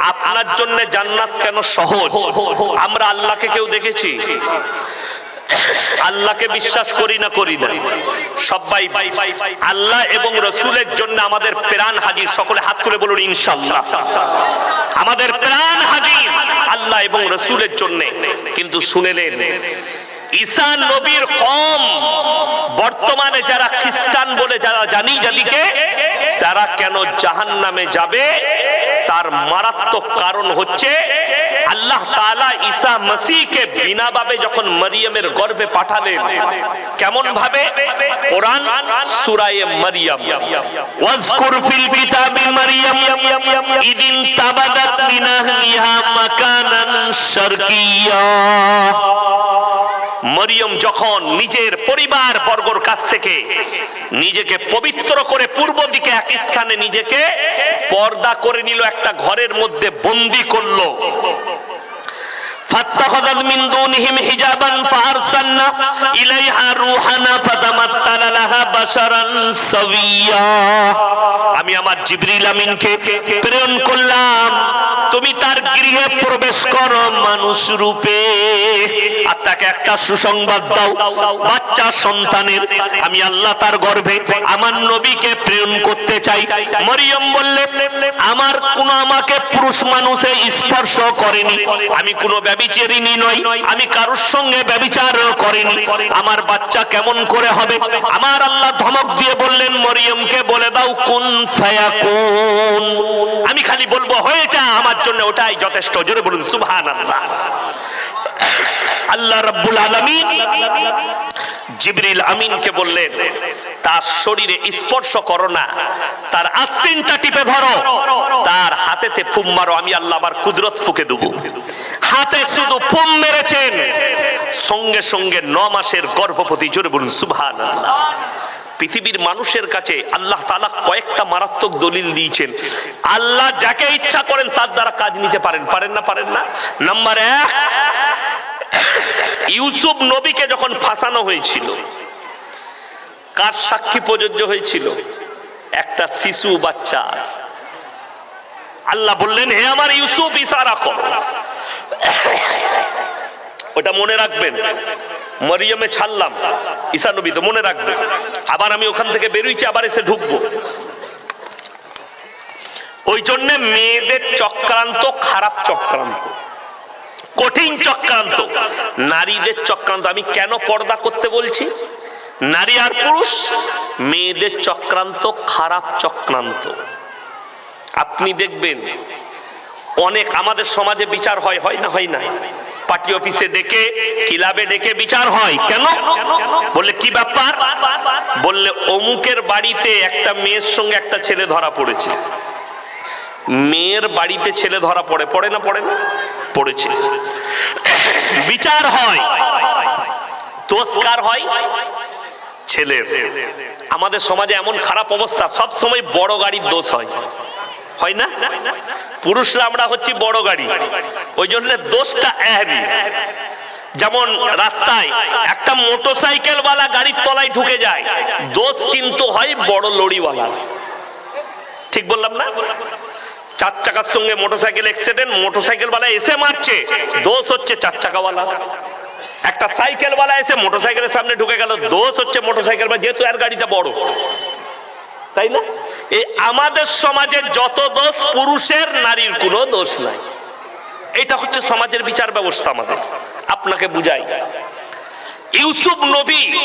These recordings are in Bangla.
আপনার জন্য জান্নাত কেন সহজ? আমরা আল্লাহকে কেউ দেখেছি? আল্লাহকে বিশ্বাস করি না করি না। সবাই আল্লাহ এবং রসুলের জন্য আমাদের প্রাণ হাজির। সকলে হাত তুলে বলুন ইনশাল্লাহ আমাদের প্রাণ হাজির আল্লাহ এবং রসুলের জন্য। কিন্তু শুনেলেন ঈসা নবীর কম বর্তমানে যারা খ্রিস্টান বলে যারা জানি জাতিকে, তারা কেন জাহান নামে যাবে? তার মারাত্মক কারণ হচ্ছে আল্লাহ তাআলা ঈসা মসিহকে বিনা ভাবে যখন মরিয়মের গর্ভে পাঠালেন কেমন ভাবে কোরআন সূরায়ে মরিয়ম। ওয়াজকুর ফিল কিতাবি মরিয়ম, ইদিন তাবাদাত মিন আহলিহা মাকানান শারকিয়্যা মরিয়ম যখন নিজের পরিবার বর্গর কাছ থেকে নিজেকে পবিত্র করে পূর্ব দিকে এক স্থানে নিজেকে পর্দা করে নিল, একটা ঘরের মধ্যে বন্দি করল। فاتخذت من دونهم حجابا فارسلنا اليها روحنا فتمثل لها بشرا سويا আমি আমার জিবরিল আমিনকে প্রেরণ করলাম তুমি তার গৃহে প্রবেশ করো মানুষ রূপে আর তাকে একটা সুসংবাদ দাও বাচ্চা সন্তানের আমি আল্লাহ তার গর্ভে আমার নবীকে প্রেরণ করতে চাই মরিয়ম বললে আমার কোন আমাকে পুরুষ মানুষে স্পর্শ করেনি আমি কোনো ব্যবিচারিণী নই, আমি কারোর সঙ্গে ব্যবিচার করিনি। আমার বাচ্চা কেমন করে হবে? আমার আল্লাহ ধমক দিয়ে বললেন, মরিয়মকে বলে দাও, কোন ফায়াকুন? আমি খালি বলব হয়ে যা আমার জন্য ওটাই যথেষ্ট। জোরে বলুন, সুবহানাল্লাহ। আল্লাহ রাব্বুল আলামিন জিবরিল আমিনকে বললেন, তার শরীরে স্পর্শ করো না, তার আস্তিনটা টিপে ধরো, তার হাতেতে ফুম মারো, আমি আল্লাহ আমার কুদরত ফুকে দেবো। হাতে শুধু ফুম মেরেছেন, সঙ্গে সঙ্গে ন মাসের গর্ভবতী, জোরে বলুন সুভান পৃথিবীর মানুষের কাছে আল্লাহ তালা কয়েকটা মারাত্মক দলিল দিয়েছেন। আল্লাহ যাকে ইচ্ছা করেন তার দ্বারা কাজ নিতে পারেন পারেন না পারেন না? নাম্বার এক ইউসুফ নবীকে যখন ফাঁসানো হয়েছিল, কার সাক্ষী প্রযোজ্য হয়েছিল? একটা শিশু বাচ্চা। আল্লাহ বললেন, হে আমার ইউসুফ ইশারা কর ওটা মনে রাখবেন। মরিয়মে ছাড়লাম ঈসা নবী তো মনে রাখবেন। আবার আমি ওখান থেকে বেরোইছি, আবার এসে ঢুকবো। ওই জন্যে মেয়েদের চক্রান্ত, খারাপ চক্রান্ত। কঠিন চক্রান্ত। নারীদের চক্রান্ত। আমি কেন পর্দা করতে বলছি? নারী আর পুরুষ, মেয়েদের চক্রান্ত, খারাপ চক্রান্ত। আপনি দেখবেন, অনেক আমাদের সমাজে বিচার হয় হয় না হয় না? পার্টি অফিসে ডেকে, ক্লাবে ডেকে বিচার হয়। কেন? বললে, কি ব্যাপার? বললে, অমুকের বাড়িতে একটা মেয়ের সঙ্গে একটা ছেলে ধরা পড়েছে। মেয়ের বাড়িতে ছেলে ধরা পড়ে পড়ে না পড়ে না? পড়েছে। বিচার হয় দোষকার হয়, ছেলের। আমাদের সমাজে এমন খারাপ অবস্থা, সব সময় বড় গাড়ির দোষ হয়। হয় না? পুরুষরা আমরা হচ্ছি বড় গাড়ি। ওই জন্য দোষটা একই যেমন রাস্তায় একটা মোটরসাইকেল ওয়ালা গাড়ির তলায় ঢুকে যায়, দোষ কিন্তু হয় বড় লরিওয়ালা ঠিক বললাম না? চার চাকার সঙ্গে মোটরসাইকেল অ্যাক্সিডেন্ট মোটরসাইকেল ওয়ালা এসে মারছে। দোষ হচ্ছে চার চাকাওয়ালা। একটা সাইকেল ওয়ালা এসে মোটরসাইকেলের সামনে ঢুকে গেল। দোষ হচ্ছে মোটরসাইকেল বা যেহেতু আর গাড়িটা বড়। তাই না? এই আমাদের সমাজে যত দোষ, পুরুষের নারীর কোনো দোষ নাই। এটা হচ্ছে সমাজের বিচার ব্যবস্থা আমাদের। আপনাকে বুঝাই। ইউসুফ নবী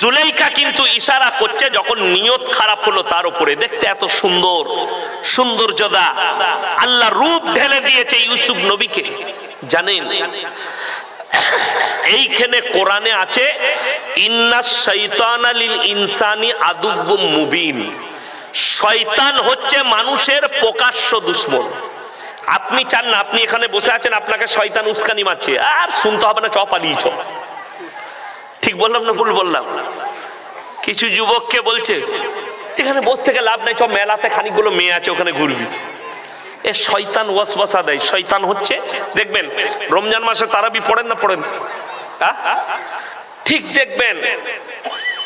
জুলেইকা কিন্তু ইশারা করছে, যখন নিয়ত খারাপ হলো তার উপরে। দেখতে এত সুন্দর। সৌন্দর্যদা। আল্লাহ রূপ ঢেলে দিয়েছে ইউসুফ নবীকে। জানেন? এইখানে কোরআনে আছে, ইন্না শৈতান আলিল ইনসানি আদুব্বুম মুবিন। শয়তান হচ্ছে মানুষের প্রকাশ্য দুশ্মন। আপনি চান না, আপনি এখানে বসে আছেন, আপনাকে শয়তান উস্কানি মারছে। আর শুনতে হবে না চ পালিয়ে চ ঠিক বললাম না ভুল বললাম? কিছু যুবককে বলছে এখানে বসে থেকে লাভ নাই চ মেলাতে খানিকগুলো মেয়ে আছে, ওখানে ঘুরবি। এ শয়তান ওয়াসওয়াসা দেয়, শয়তান হচ্ছে, দেখবেন, রমজান মাসে তারাবি পড়েন না পড়েন? ঠিক দেখবেন,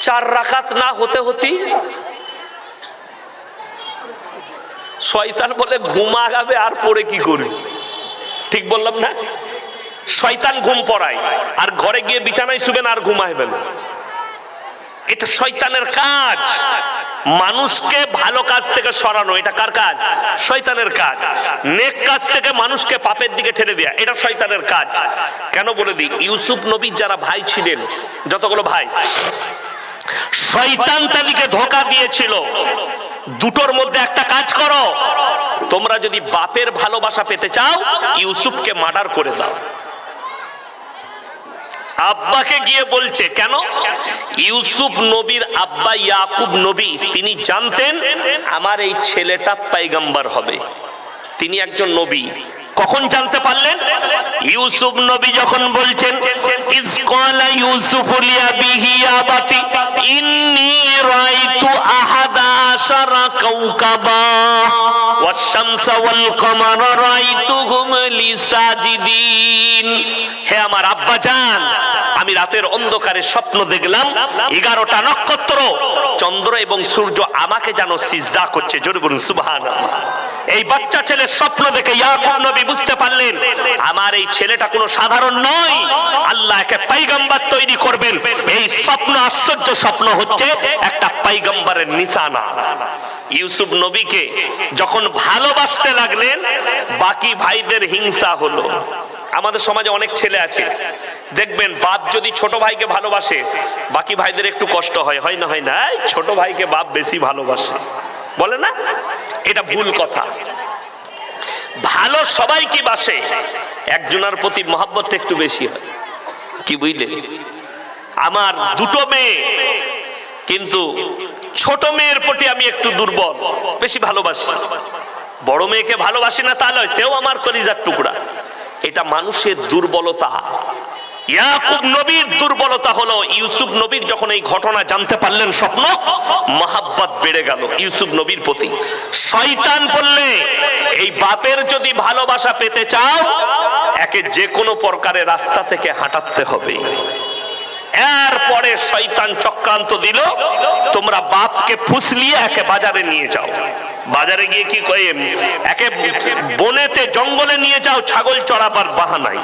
চার রাকাত না হতে হতে শয়তান বলে, ঘুমা গাবে আর পড়ে কি করবি? ঠিক বললাম না? শয়তান ঘুম পড়ায়, আর ঘরে গিয়ে বিছানায় শুবেন আর ঘুমাইবেন। এটা শয়তানের কাজ। মানুষকে ভালো কাজ থেকে সরানো, এটা কার কাজ? শয়তানের কাজ। নেক কাজ থেকে মানুষকে পাপের দিকে ঠেলে দেয়া, এটা শয়তানের কাজ। কেন বলে দিই? ইউসুফ নবীর যারা ভাই ছিলেন, যতগুলো ভাই, শয়তান তাদেরকে ধোকা দিয়েছিল। দুটোর মধ্যে একটা কাজ করো। তোমরা যদি বাপের ভালোবাসা পেতে চাও, ইউসুফকে মার্ডার করে দাও। আব্বাকে গিয়ে বলছে, কেন? ইউসুফ নবীর আব্বা ইয়াকুব নবী, তিনি জানতেন আমার এই ছেলেটা পাইগাম্বার হবে। তিনি একজন নবী। কখন জানতে পারলেন? ইউসুফ নবী যখন বলছেন ইসকালা ইউসুফ লিয়াবিহি আবাতি, ইন্নী রাইতু আহাদা আশারা কাওকাবা আমার আব্বা জান, আমি রাতের অন্ধকারে স্বপ্ন দেখলাম, এগারোটা নক্ষত্র, চন্দ্র এবং সূর্য আমাকে যেন সিজদা করছে। জোরে বলুন, সুবহানাল্লাহ। এই বাচ্চা ছেলের স্বপ্ন দেখে ইয়াকুব নবী বুঝতে পারলেন, আমার এই ছেলেটা কোনো সাধারণ নয়। আল্লাহ একে পাইগাম্বার তৈরি করবেন। এই স্বপ্ন, আশ্চর্য স্বপ্ন হচ্ছে একটা পাইগাম্বারের নিশানা। ইউসুফ নবীকে যখন ভালোবাসতে লাগলেন, বাকি ভাইদের হিংসা হলো। আমাদের সমাজে অনেক ছেলে আছে। দেখবেন, বাপ যদি ছোট ভাইকে ভালোবাসে, বাকি ভাইদের একটু কষ্ট হয়। হয় না হয় না? ছোট ভাইকে বাপ বেশি ভালোবাসে। বলে না? এটা ভুল কথা। ভালো সবাই কি বাসে? একজনের প্রতি মহাব্বতটা একটু বেশি হয়। কি বুঝলে? আমার দুটো মেয়ে, কিন্তু ছোট মেয়ের প্রতি আমি একটু দুর্বল, বেশি ভালোবাসি। বড় মেয়েকে ভালোবাসি না, তা নয়, সেও আমার কলিজার টুকরা। এটা মানুষের দুর্বলতা। ইয়াকুব নবীর দুর্বলতা হলো, ইউসুফ নবীর যখন এই ঘটনা জানতে পারলেন স্বপ্ন, মহাব্বত বেড়ে গেল ইউসুফ নবীর প্রতি। শয়তান বললে, এই বাপের যদি ভালোবাসা পেতে চাও, একে যে কোনো প্রকারের রাস্তা থেকে হাঁটাতে হবে। এরপরে শয়তান চক্রান্ত দিল, তোমরা বাপকে ফুসলিয়ে একে বাজারে নিয়ে যাও। বাজারে গিয়ে কি কয়ে, একে বনেতে জঙ্গলে নিয়ে যাও, ছাগল চড়াবার বাহানায়।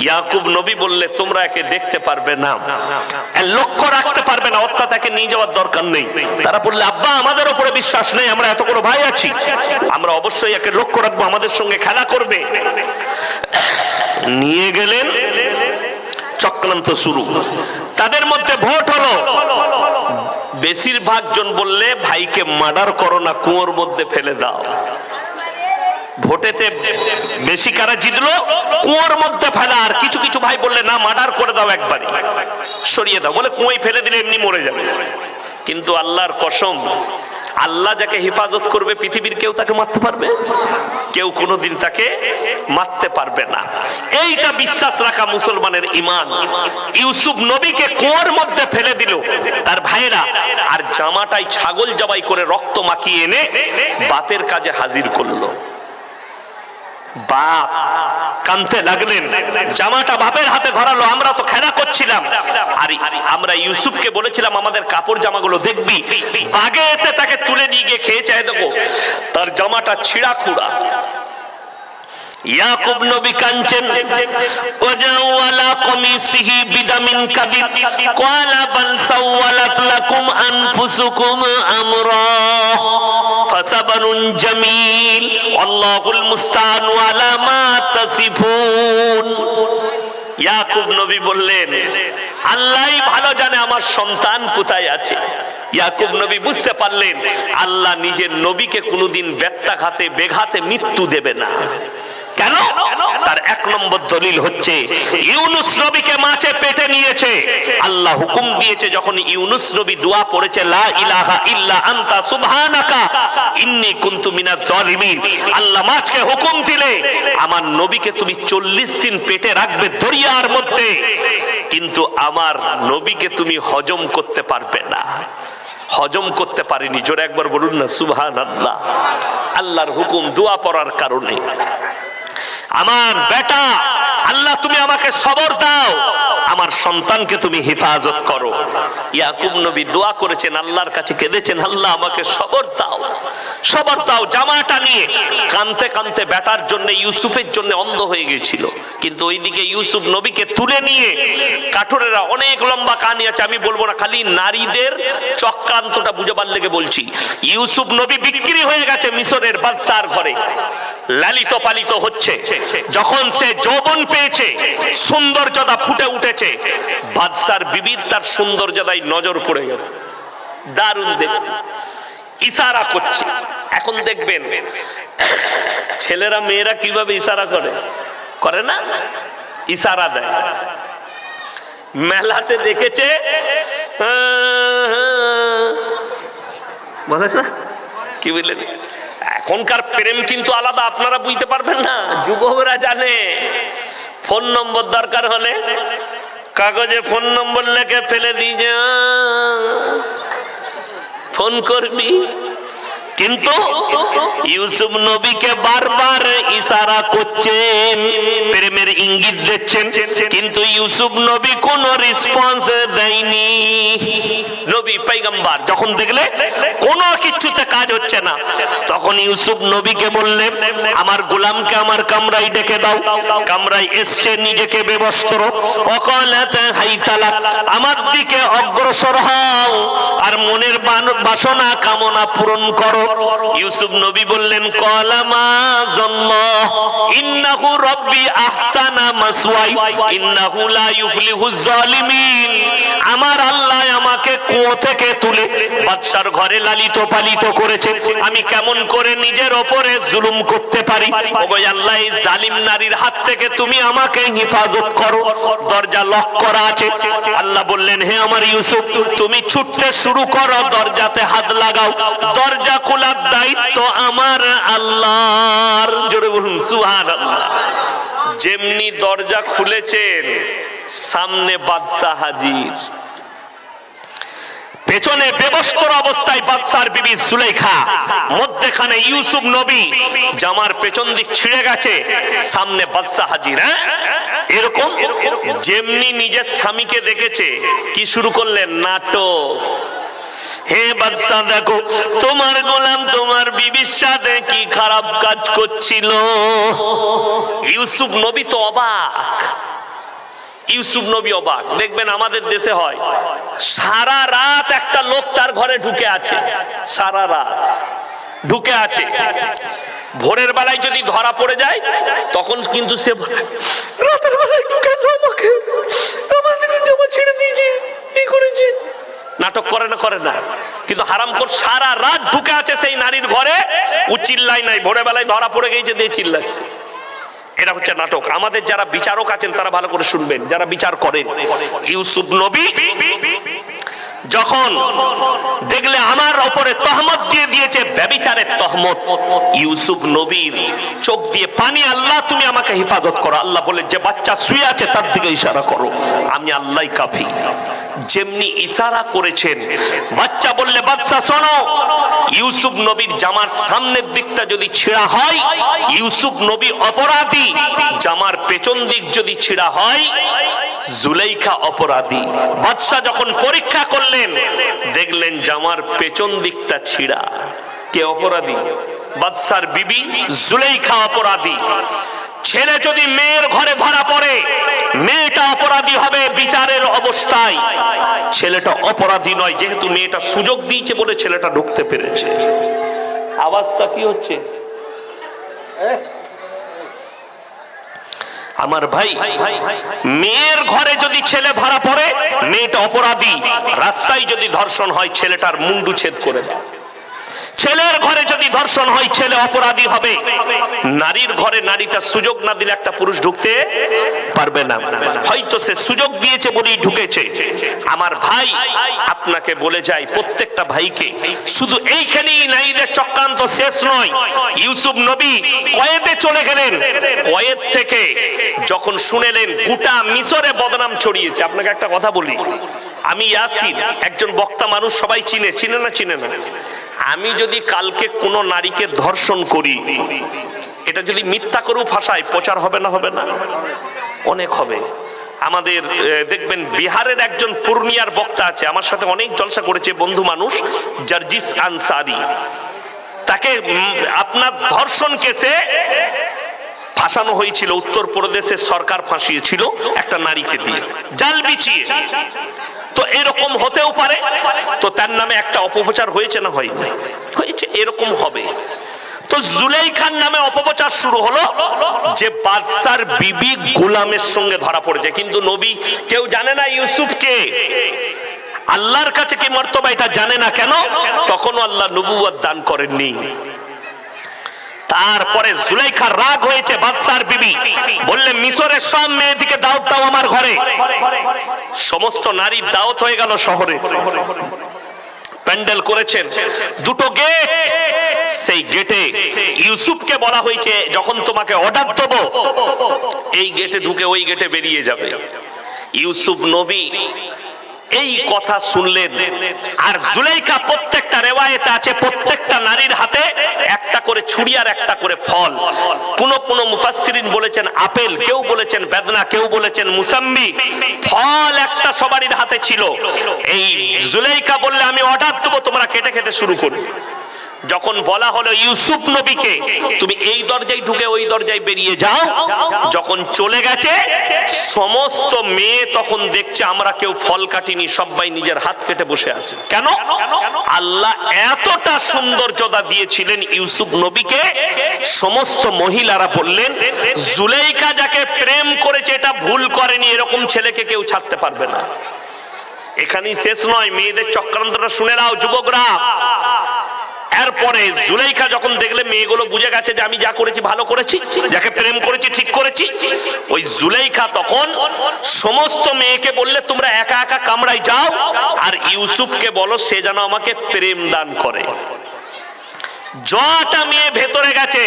ইয়াকুব নবী বললে, তোমরা একে দেখতে পারবে না। লক্ষ্য রাখতে পারবে না, অর্থাৎ তাকে নিয়ে যাওয়ার দরকার নেই। তারা বললে, আব্বা, আমাদের উপরে বিশ্বাস নেই, আমরা এত কোনো ভাই আছি। আমরা অবশ্যই একে লক্ষ্য রাখব, আমাদের সঙ্গে খেলা করবে। নিয়ে গেলেন, চক্রান্ত শুরু। তাদের মধ্যে ভোট হলো। বেশিরভাগ জন বললে, ভাইকে মার্ডার করো না, কুয়োর মধ্যে ফেলে দাও। ভোটেতে বেশি কারা জিতলো? কুয়োর মধ্যে ফেলা। আর কিছু কিছু ভাই বললে, না, মার্ডার করে দাও একবারই। সরিয়ে দাও। বলে, কুয়োয় ফেলে দিলে এমনি মরে যাবে। কিন্তু আল্লাহর কসম, আল্লাহ যাকে হেফাজত করবে, পৃথিবীর কেউ তাকে মারতে পারবে? কেউ কোনোদিন তাকে মারতে পারবে না। এইটা বিশ্বাস রাখা মুসলমানের ইমান। ইউসুফ নবীকে কুয়োর মধ্যে ফেলে দিল তার ভাইরা আর জামাটাই ছাগল জবাই করে রক্ত মাখিয়ে এনে বাপের কাজে হাজির করল। বাপ, কানতে লাগলেন। জামাটা বাপের হাতে ধরালো, আমরা তো খেলা করছিলাম। আর, আমরা ইউসুফকে বলেছিলাম, আমাদের কাপড় জামাগুলো দেখবি? বাগে এসে তাকে তুলে নিয়ে গিয়ে খেয়ে চাই দেখো, তার জামাটা ছিঁড়া খুঁড়া ইয়াকুব নবী কাঞ্চেন ওয়াজাওয়ালা কমিসিহি বিদামিন কাদিব, ক্বালা বাল সাওয়ালাত লাকুম আনফুসুকুম আমরা। ফাসাবারুন জামিল। আল্লাহুল মুস্তাআনু আলা মা তাসিফুন। ইয়াকুব নবী বললেন আল্লাহই ভালো জানে আমার সন্তান কোথায় আছে। ইয়াকুব নবী বুঝতে পারলেন, আল্লাহ নিজের নবীকে কোনোদিন ব্যত্যাঘাতে, বেঘাতে মৃত্যু দেবে না। তার এক নম্বর দলিল হচ্ছে, ইউনুস নবীকে মাছে পেটে নিয়েছে। আল্লাহ হুকুম দিয়েছে, যখন ইউনুস নবী দোয়া পড়েছে, লা ইলাহা ইল্লা আনতা সুবহানাকা, ইন্নী কুনতু মিনাজ জালিমিন। আল্লাহ মাছকে হুকুম দিলে, আমার নবীকে তুমি চল্লিশ দিন পেটে রাখবে দরিয়ার মধ্যে, কিন্তু আমার নবীকে তুমি হজম করতে পারবে না। হজম করতে পারিনি, জোরে একবার বলুন না সুবহান আল্লাহ আল্লাহর হুকুম দোয়া পড়ার কারণে। আমার বেটা, আল্লাহ তুমি আমাকে সবর দাও। আমার সন্তানকে তুমি হেফাজত করো। ইয়াকুব নবী দোয়া করেছেন, আল্লাহর কাছে কেঁদেছেন, আল্লাহ আমাকে সবর দাও। সবর দাও জামাটা নিয়ে। কানতে কানতে বেটার জন্য, ইউসুফের জন্য অন্ধ হয়ে গেছিল। কিন্তু ওইদিকে ইউসুফ নবীকে তুলে নিয়ে, কাঠুরেরা অনেক লম্বা কাহিনী আছে। আমি বলব না, খালি নারীদের চক্রান্তটা বুঝাবার লেগে বলছি। ইউসুফ নবী বিক্রি হয়ে গেছে মিশরের বাদশার ঘরে। লালিত পালিত হচ্ছে। যখন সে যৌবন পেয়েছে, সৌন্দর্যতা ফুটে উঠেছে, বাদশার বিবির তার সৌন্দর্যতায় নজর পড়ে গেছে। দারুণ ইশারা করছে। এখন দেখবেন, ছেলেরা, মেয়েরা কীভাবে ইশারা করে? করে না? ইশারা দেয়। মেলাতে দেখেছে বলে না? কি বুঝলেন এখনকার প্রেম কিন্তু আলাদা, আপনারা বুঝতে পারবেন না। যুবকরা জানে। ফোন নম্বর দরকার হলে কাগজে ফোন নম্বর লেখে ফেলে দিয়ে যা। ফোন করবি। কিন্তু ইউসুফ নবীকে বারবার ইশারা করছেন, প্রেমের ইঙ্গিত দিচ্ছেন। কিন্তু ইউসুফ নবী কোনো রেসপন্স দেয়নি। নবী পাইগাম্বার যখন দেখলে কোনো কিছুতে কাজ হচ্ছে না, তখন ইউসুফ নবীকে বললেন আমার গোলামকে আমার কামরাই ডেকে দাও। কামরাই এসছে নিজেকে বেবস্ত্র। অকলাতে হাইতালা, আমার দিকে অগ্রসর হও আর মনের বাসনা, কামনা পূরণ করো। ইউসুফ নবী বললেন কলামা জন্য ইন্নাহু রব্বি আহসানা মাসওয়াই, ইন্নাহু লা ইউফলিহু জালিমিন। আমার আল্লাহ আমাকে কুয়ো থেকে তুলে বাদশার ঘরে লালিত পালিত করেছে। আমি কেমন করে নিজের ওপরে জুলুম করতে পারি? ওগো আল্লাহ, এই জালিম নারীর হাত থেকে তুমি আমাকে হেফাজত করো। দরজা লক করা আছে। আল্লাহ বললেন, হে আমার ইউসুফ, তুমি ছুটতে শুরু করো, দরজাতে হাত লাগাও। দরজা খোলার দায়িত্ব আমার আল্লাহর। জোরে বলুন সুহান আল্লাহ যেমনি দরজা খুলেছেন, সামনে বাদশাহ হাজির। পেছনে বেবস্তর অবস্থায় বাদশার বিবি সুলেখা মধ্যেখানে ইউসুফ নবী, জামার পেছন দিক ছিঁড়ে গেছে, সামনে বাদশাহ হাজির হ্যাঁ? এরকম যেমনি নিজের স্বামীকে দেখেছে, কি শুরু করলেন নাটক। হে বাদশাহ, দেখো, তোমার গোলাম, তোমার বিবির সাথে কি খারাপ কাজ করছিল? ইউসুফ নবী তো অবাক। ইউসুফ নবী অবাক। দেখবেন আমাদের দেশে হয়, সারা রাত একটা লোক তার ঘরে ঢুকে আছে, সারা রাত ঢুকে আছে। ভোরের বেলায় যদি ধরা পড়ে যায়, তখন কিন্তু সে রাতের বেলায় ঢুকে আমাকে জামা ছেড়ে দিয়েছে এই করেছে? নাটক করে না করে না। কিন্তু হারাম কর সারা রাত ঢুকে আছে সেই নারীর ঘরে, ও চিল্লাই নাই। ভোরের বেলায় ধরা পড়ে গেছে, দিয়ে চিল্লাচ্ছে। এটা হচ্ছে নাটক। আমাদের যারা বিচারক আছেন, তারা ভালো করে শুনবেন, যারা বিচার করেন। ইউসুফ নবী যখন দেখলে আমার ওপরে তহমত দিয়ে দিয়েছে ব্যবিচারের তহমত, ইউসুফ নবীর চোখ দিয়ে পানি, আল্লাহ তুমি আমাকে হেফাজত করো। আল্লাহ বলে, যে বাচ্চা শুয়ে আছে তার দিকে ইশারা করো। আমি আল্লাহ কাফি। যেমনি ইশারা করেছেন, বাচ্চা বললে, বাচ্চা, শোনো, ইউসুফ নবীর জামার সামনের দিকটা যদি ছেঁড়া হয়, ইউসুফ নবী অপরাধী, জামার পেছন দিক যদি ছেঁড়া হয়, জুলেইখা অপরাধী। বাদশাহ যখন পরীক্ষা করলেন দেখলেন জামার পেছন দিকটা ছিঁড়া। কে অপরাধী? বাদশার বিবি জুলেইখা অপরাধী। ছেলে যদি মেয়ের ঘরে ধরা পড়ে, মেয়েটা অপরাধী হবে বিচারের অবস্থায়। ছেলেটা অপরাধী নয়, যেহেতু মেয়েটা সুযোগ দিয়েছে বলে ছেলেটা ঢুকতে পেরেছে। আওয়াজটা কি হচ্ছে? আমার ভাই, মেয়ের ঘরে যদি ছেলে ধরা পড়ে, মেয়েটা অপরাধী। রাস্তায় যদি ধর্ষণ হয়, ছেলেটার মুন্ডু ছেদ করে দেয়। ছেলের ঘরে যদি ধর্ষণ হয়, ছেলে অপরাধী হবে। নারীর ঘরে নারীটা সুযোগ না দিলে একটা পুরুষ ঢুকতে পারবে না। হয়তো সে সুযোগ দিয়েছে বলেই ঢুকেছে। আমার ভাই আপনাকে বলে যাই প্রত্যেকটা ভাইকে, শুধু এইখানেই নারীদের চক্রান্ত শেষ নয়। ইউসুফ নবী কয়েতে চলে গেলেন। কয়েদ থেকে যখন শুনেলেন, গোটা মিশরে বদনাম ছড়িয়েছে, আপনাকে একটা কথা বলি। আমি ইয়াসিন, একজন বক্তা মানুষ, সবাই চিনে চিনে না চিনে না। আমি যদি কালকে কোনো নারীকে ধর্ষণ করি, এটা যদি মিথ্যা করেও ফাঁসায় প্রচার হবে না হবে না? অনেক হবে। আমাদের দেখবেন বিহারের একজন পূর্ণিয়ার বক্তা আছে, আমার সাথে অনেক জলসা করেছে, বন্ধু মানুষ, জার্জিস আনসারি। তাকে আপনার ধর্ষণ কেসে ফাঁসানো হয়েছিল উত্তরপ্রদেশের সরকার ফাঁসিয়েছিল একটা নারীকে দিয়ে। জাল বিছিয়ে। তো এরকম হতেও পারে। তো তার নামে একটা অপপ্রচার হয়েছে না হয়নি হয়েছে, এরকম হবে। তো জুলাইখার নামে অপপ্রচার শুরু হলো যে বাদশার বিবি গোলামের সঙ্গে ধরা পড়েছে। কিন্তু নবী কেউ জানে না ইউসুফকে। আল্লাহর কাছে কি মর্তবা, এটা জানে না কেন? তখনও আল্লাহ নবুয়াদ দান করেননি। তারপরে জুলাইখা রাগ হয়েছে বাদশার বিবি। বললে, মিশরের সব মেয়েদিকে দাওয়াত দাও আমার ঘরে। সমস্ত নারীর দাওয়াত হয়ে গেল শহরে। প্যান্ডেল করেছেন। দুটো গেট সেই গেটে ইউসুফকে বলা হয়েছে, যখন তোমাকে অর্ডার দেবো, এই গেটে ঢুকে ওই গেটে বেরিয়ে যাবে। ইউসুফ নবী এই কথা শুনলেন। আর জুলাইকা প্রত্যেকটা রেওয়ায়েতে আছে, প্রত্যেকটা নারীর হাতে একটা করে ছুরি আর একটা করে ফল। কোন কোন মুফাসসিরিন বলেছেন আপেল, কেউ বলেছেন বেদনা, কেউ বলেছেন মুসাম্মি। ফল একটা সবারই হাতে ছিল। এই জুলাইকা বললে, আমি অর্ডার দেবো, তোমরা কেটে খেতে শুরু করো যখন বলা হলো ইউসুফ নবীকে, তুমি এই দরজায় ঢুকে ওই দরজায় বেরিয়ে যাও। যখন চলে গেছে, সমস্ত মেয়ে তখন দেখছে আমরা কেউ ফল কাটিনি, সবাই নিজের হাত কেটে বসে আছে। কেন? আল্লাহ এতটা সৌন্দর্যতা দিয়েছিলেন ইউসুফ নবীকে, সমস্ত মহিলারা বললেন, জুলেইকা যাকে প্রেম করেছে এটা ভুল করেনি, এরকম ছেলেকে কেউ ছাড়তে পারবে না। এখানেই শেষ নয়, মেয়েদের চক্রান্তটা শুনে নাও, যুবকরা। এরপরে জুলাইখা যখন দেখলে মেয়েগুলো বুঝে গেছে যে আমি যা করেছি ভালো করেছি, যাকে প্রেম করেছি, ঠিক করেছি, ওই জুলাইখা তখন সমস্ত মেয়েকে বললে, তোমরা একা একা কামড়াই যাও, আর ইউসুফকে বলো সে যেন আমাকে প্রেম দান করে। জটা মেয়ে ভেতরে গেছে,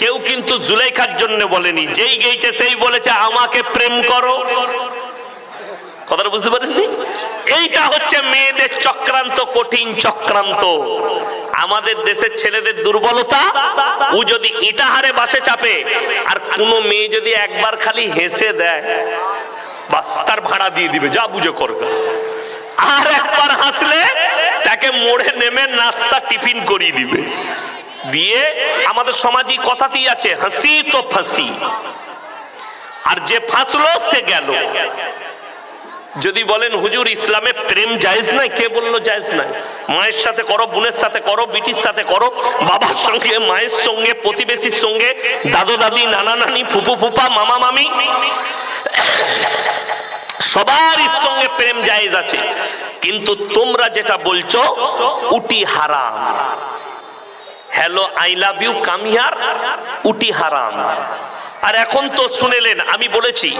কেউ কিন্তু জুলাইখার জন্য বলেনি। যেই গেছে সেই বলেছে, আমাকে প্রেম করো। কথাটা বুঝতে পারেননি এইটা হচ্ছে মেয়েদের চক্রান্ত, কঠিন চক্রান্ত। আমাদের দেশের ছেলেদের দুর্বলতা, ও যদি ইটাহারে বাসে চাপে, আর কোনো মেয়ে যদি একবার খালি হেসে দেয়, বাস তার ভাড়া দিয়ে দিবে, যা বুঝে করবে। আর একবার হাসলে তাকে মোড়ে নেমে নাস্তা টিফিন করিয়ে দিবে। দিয়ে আমাদের সমাজে কথাতেই আছে, হাসি তো ফাঁসি। আর যে ফাঁসলো, সে গেল। যদি বলেন, হুজুর, ইসলামে প্রেম জায়েজ নাই? কে বলল, জায়েজ নাই? মায়ের সাথে করো, বোনের সাথে করো, বিটির সাথে করো, বাবার সঙ্গে, মায়ের সঙ্গে, প্রতিবেশীর সঙ্গে, দাদু দাদি, নানা নানি, ফুপু ফুপা, মামা মামি। সবার সঙ্গে প্রেম জায়েজ আছে। কিন্তু তোমরা যেটা বলছো, উটি হারাম। হ্যালো, আই লাভ ইউ কামিয়ার উটি হারাম। আর এখন তো শুনেলেন, আমি বলেছি,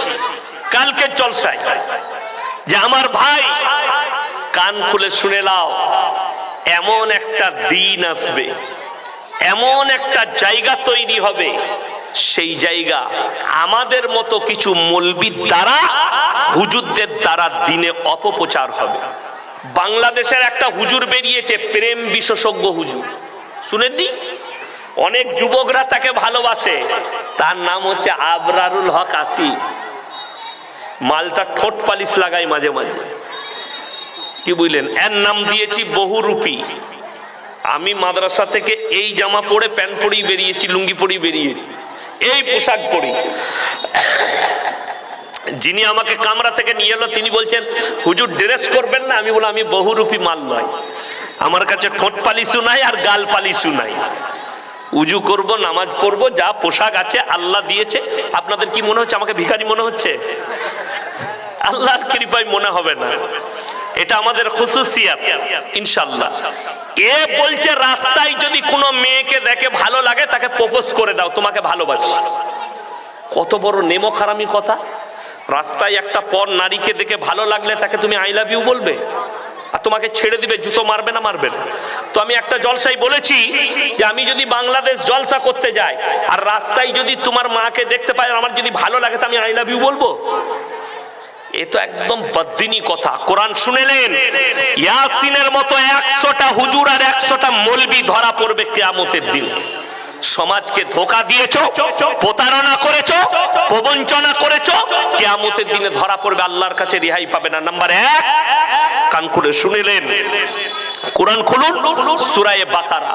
কালকের জলসায় যে আমার ভাই, কান খুলে শুনে লাও এমন একটা দিন আসবে, এমন একটা জায়গা তৈরি হবে, সেই জায়গা আমাদের মতো কিছু মলবির দ্বারা, হুজুরদের দ্বারা দিনে অপপ্রচার হবে। বাংলাদেশের একটা হুজুর বেরিয়েছে, প্রেম বিশেষজ্ঞ হুজুর। শুনেননি? অনেক যুবকরা তাকে ভালোবাসে। তার নাম হচ্ছে আবরারুল হক আসি মালটা ঠোঁট পালিশ লাগাই মাঝে মাঝে। কি বুঝলেন? এর নাম দিয়েছি বহুরূপী। আমি মাদ্রাসা থেকে এই জামা পরে, প্যান্ট পরেই বেরিয়েছি, লুঙ্গি পরেই বেরিয়েছি। এই পোশাক পরি। যিনি আমাকে কামরা থেকে নিয়ে এলো, তিনি বলছেন, হুজুর, ড্রেস করবেন না? আমি বললাম, আমি বহুরূপী মাল নয়। আমার কাছে ঠোঁট পালিশও নাই আর গাল পালিশও নাই। উজু করব, নামাজ পড়ব, যা পোশাক আছে আল্লাহ দিয়েছে। আপনাদের কি মনে হচ্ছে? আমাকে ভিখারি মনে হচ্ছে? আল্লাহর কৃপায় মনে হবে না। এটা আমাদের খুশুসিয়াত ইনশাল্লাহ এ বলছে, রাস্তায় যদি কোনো মেয়েকে দেখে ভালো লাগে, তাকে প্রপোজ করে দাও, তোমাকে ভালোবাসি। কত বড় নেমো খারামি কথা। রাস্তায় একটা পর নারীকে দেখে ভালো লাগলে তাকে তুমি আই লাভ ইউ বলবে, আর তোমাকে ছেড়ে দিবে, জুতো মারবে না মারবে না। তো আমি একটা জলসাই বলেছি যে আমি যদি বাংলাদেশ জলসা করতে যাই, আর রাস্তায় যদি তোমার মাকে দেখতে পাই আমার যদি ভালো লাগে, তো আমি আই লাভ ইউ বলব? এ তো একদম বদ্দিনী কথা। কোরআন শুনেলেন, ইয়াসিনের মতো একশোটা হুজুর আর একশোটা মলবি ধরা পড়বে কেয়ামতের দিন। সমাজকে ধোকা দিয়েছ, প্রতারণা করেছ, প্রবঞ্চনা করেছ, কেয়ামতের দিনে ধরা পড়বে আল্লাহর কাছে রেহাই পাবে না। নাম্বার এক, কান করে শুনিলেন কোরআন খুলুন, সূরায়ে বাকারা।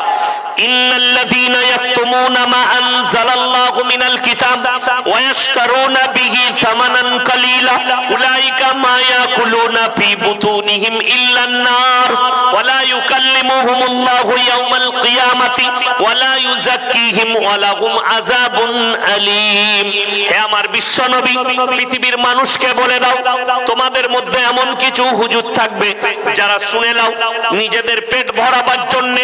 ইন্নাল্লাযীনা ইয়াকতুমুনা মা আনজালাল্লাহু মিনাল কিতাব ওয়া বিহি সামানান উলাইকা মা ইয়াকুলুনা ফি বুতুনিহিম ইল্লান নার ওয়া লা ইউকাল্লিমুহুমুল্লাহু ইয়াওমাল কিয়ামাতি ওয়া লা ইউযাক্কিহিম ওয়া লাহুম আযাবুন আলীম। হে আমার বিশ্বনবী, পৃথিবীর মানুষকে বলে দাও, তোমাদের মধ্যে এমন কিছু হুজুর থাকবে যারা শুনে নাও নিজেদের পেট ভরাবার জন্য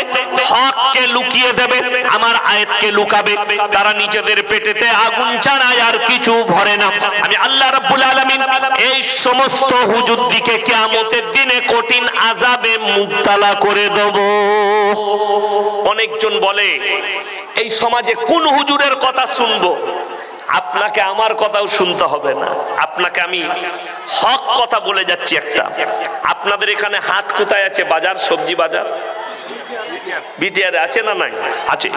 হককে লুকিয়ে দেবে, আমার আয়াতকে লুকাবে। তারা নিজেদের পেটেতে আগুন ছাড়ায় আর কিছু ভরে না। আমি আল্লাহ রাব্বুল আলামিন এই সমস্ত হুজুর দিকে কিয়ামতের দিনে কঠিন আযাবে মুক্তালা করে দেব। অনেকজন বলে, এই সমাজে কোন হুজুরের কথা শুনব? আপনাকে আমার কথাও শুনতে হবে না। আপনাকে আমি হক কথা বলে যাচ্ছি একটা। আপনাদের এখানে হাত কোথায় আছে? বাজার, সবজি বাজার? বিটিআর আছে না নাই? আছে।